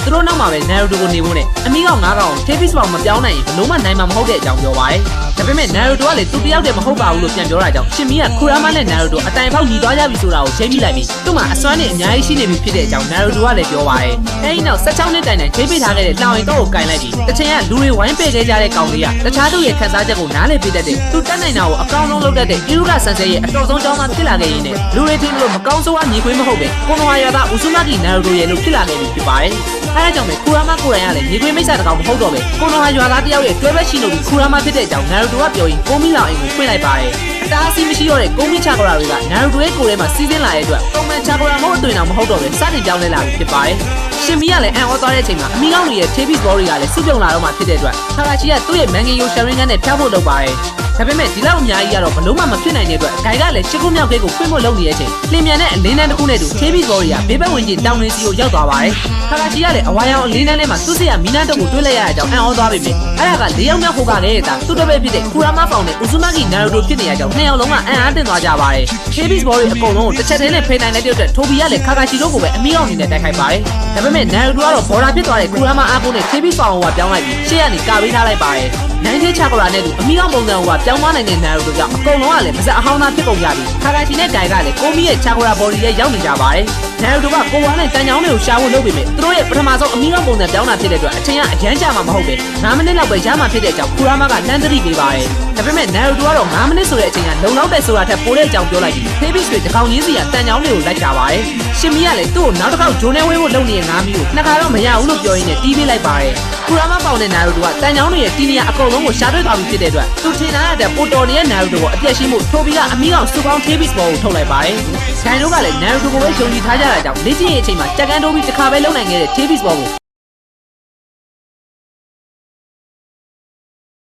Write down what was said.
အတွက်သူတို့နောက်မှာပဲနာရူတိုကိုနေဖို့နဲ့အမီကောင်၅ကောင်ထေးဘစ်ဘောင်မပြောင်းနိုင်ရင်ဘလို့မှနိုင်မှာမဟုတ်တဲ့အကြောင်းပြောပါတယ်ဒါပေမဲ့နာရူတိုကလည်းသူတယောက်တည်းမဟုတ်ပါဘူးလို့ပြန်ပြောတာကြောင့်ရှင်မီကခူရာမနဲ့နာရူတိုအတိုင်ပေါက်ညီသွားကြပြီဆိုတာကိုချိန်မိလိုက်ပြီးသူ့မှာအစွမ်းနဲ့အများကြီးရှိနေပြီဖြစ်တဲ့အကြောင်းနာရူတိုကလည်းပြောပါတယ်အဲဒီနောက်16နှစ်တိုင်တိုင်ချိန်ပိထားခဲ့တဲ့လောင်ရင်တော့ကိုကင်လိုက်ပြီးတစ်ချိန်ကလူတွေဝိုင်းပယ်ခဲ့ကြတဲ့ကောင်လေးကတခြားသူရဲ့ခံစားချက်ကိုနားလည်ပေးတတ်တဲ့သူတတ်နိုင်တာကိုအကောင်းဆုံးလုပ်တတ်တဲ့အီရူကဆန်ဆဲရဲ့အတော်ဆုံးကြောင်းသားဖြစ်လာခဲ့ရင်းနဲ့လူတွေထင်လို့မကောင်းဆိုးအမြင်ကွင်းမဟုတ်ပဲကိုနိုဟာယာသားဥဆုမကီနာရူတိုရဲ့လို့ဖြစ်လာခဲ့ပြီဖြစ်ပါတယ် အဲဒါကြောင့်ပဲခူရာမကိုရိုင်ကလည်းညီခွေးမိတ်ဆက်တကောင်မဟုတ်တော့ပဲကိုနိုဟာရွာသားတယောက်ရဲ့တွဲဘက်ရှိလို့ပြီးခူရာမဖြစ်တဲ့အကြောင်းနာရူတိုကပြောရင်ကိုမီလောင်အိမ်ကိုဖွင့်လိုက်ပါတယ် အတားအဆီးမရှိတော့တဲ့ကိုမီချာကရာတွေကနာရူတိုရဲ့ကိုယ်ထဲမှာစီးဆင်းလာတဲ့အတွက်ပုံမှန်ချာကရာမဟုတ်အသွင်တော်မဟုတ်တော့ပဲစတင်ပြောင်းလဲလာပြီဖြစ်ပါတယ်ရှင်မီကလည်းအန်အောသွားတဲ့အချိန်မှာအမီကောင်းတွေရဲ့ TV ball တွေကလည်းစုပြုံလာတော့မှဖြစ်တဲ့အတွက်ခါလာချီကသူ့ရဲ့မန်ဂီယိုရှယ်ရင်းကန်နဲ့ဖျောက်ဖို့လုပ်ပါတယ်ဒါပေမဲ့ဒီလောက်အများကြီးကတော့ဘလို့မှမဖြစ်နိုင်တဲ့အတွက်ဂိုင်ကလည်းရှစ်ခုမြောက်ကိတ်ကိုဖွင့်ဖို့လုပ်နေတဲ့အချိန်လင်မြန်တဲ့အလင်းတန်းတစ်ခုနဲ့တူ TV ball တွေကဘေးဘက်ဝင်ကျတောင်နေစီကိုရောက်သွားပါတယ်ခါလာချီကလည်းအဝါရောင်အလင်းတန်းထဲမှာသူ့စရမီနာတုတ်ကိုတွေးလိုက်ရတဲ့အကြောင်းအန်အောသွားပေမဲ့အဲ့ဒါက၄ယောက်မြောက်ဟိုကလည်းတာသူ့တပည့်ဖြစ်တဲ့ကူရာမဖောင်နဲ့ဥဇူမကီနာရူတိုဖြစ်နေရကြောင်းနှစ်ယောက်လုံးကအန်အားတင်သွားကြပါတယ် TV ball တွေအကုန်လုံးကိုတစ်ချက်တည်းနဲ့ဖိနိုင်လိုက်တဲ့အတွက်ထိုဘီကလည်းခါခါချီတို့ကိုပဲအမီအောင်အနေနဲ့တိုက်ခိုက်ပါတယ်ဒါပေမဲ့နာရူတိုကတော့ဘော်ဒါဖြစ်သွားတဲ့ကူရာမအားကိုနဲ့ TV ဖောင်ကိုပြောင်းလိုက်ပြီးရှေ့ကနေကာပေးထားလိုက်ပါတယ်နိုင်တဲ့ချာကရာနဲ့တူအမီအောင်ပုံစံကိုပြောင်းသွားနိုင်တဲ့နာရူတိုကြောင့်အကုန်လုံးကလည်းပါဇက်အဟောင်းသားဖြစ်ကုန်ကြပြီးခါခါချီနဲ့ဂိုင်ကလည်းကိုမီရဲ့ချာကရာဘော်ဒီရဲ့ရောက်နေကြပါတယ် နာရူတိုကကိုဝါနဲ့တန်ချောင်းတွေကိုရှာဖို့လုပ်ပေမဲ့သူတို့ရဲ့ပထမဆုံးအမီအောင်ပုံစံပြောင်းတာဖြစ်တဲ့အတွက်အချိန်ကအရန်ကြာမှာမဟုတ်ပဲ9မိနစ်လောက်ပဲရမှာဖြစ်တဲ့အကြောင်းကူရာမကလမ်းသတိပေးပါတယ်ဒါပေမဲ့နာရူတိုကတော့9မိနစ်ဆိုတဲ့အချိန်ကလုံလောက်တဲ့ဆိုတာထက်ပိုတဲ့အကြောင်းပြောလိုက်ပြီးဖေးဘစ်တွေတကောင်ချင်းစီကတန်ချောင်းတွေကိုလိုက်ရှာပါတယ်ရှင်မီကလည်းသူ့ကိုနောက်တစ်ခေါက်ဂျိုးနေဝဲဖို့လုပ်နေတဲ့ငါးမီကိုနှစ်ခါတော့မရဘူးလို့ပြောရင်းနဲ့တီးပေးလိုက်ပါတယ်ကူရာမပေါင်တဲ့နာရူတိုကတန်ချောင်းတွေရဲ့တီးနေရအကုန်လုံးကိုရှာတွေ့သွားပြီဖြစ်တဲ့အတွက်သူထင်တာတဲ့ပိုတော်နေတဲ့နာရူတိုကိုအပြက်ရှိမှုထိုဘီကအမီကောင်စူပေါင်းထေးဘစ်ဘောကိုထုတ်လိုက်ပါတယ်ဂိုင်တို့ကလည်းနာရူတိုကိုပဲယုံကြည်ထားကြတာကြောင့်လေ့ကျင့်ရေးအချိန်မှာကြက်ကန်တိုးပြီးတစ်ခါပဲလုံနိုင်ခဲ့တဲ့ထေးဘစ်ဘောကို